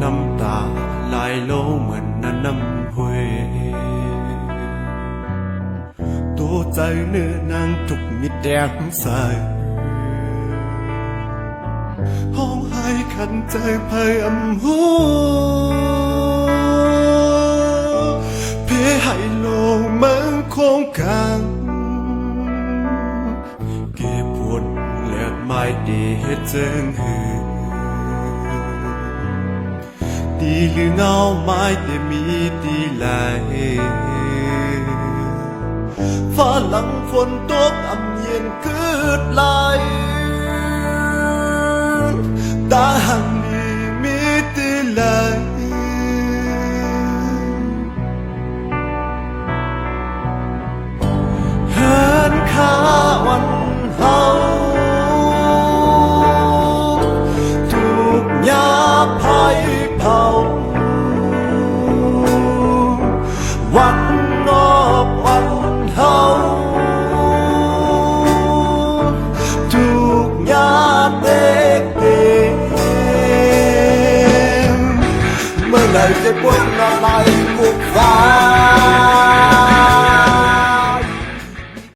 น้ำตาไหลลเหมือนนั้นน้ำห้วยตัวใจเนื้อนางทุกมิดแดงใสห้องไห้ขันใจไยอำหัวเพให้ลมันคงกังเก็บผดแหละไม่ดีเฮ็ดเจิงหือ ดีหรือเงาไม่ได้มีดีไหลฟ้าหลังฝนตกอำเย็นคืดไหลา oanh ốp oanh hấu thuộc nhà tết đêm mơ ngày sẽ quân là lại cuộc vàng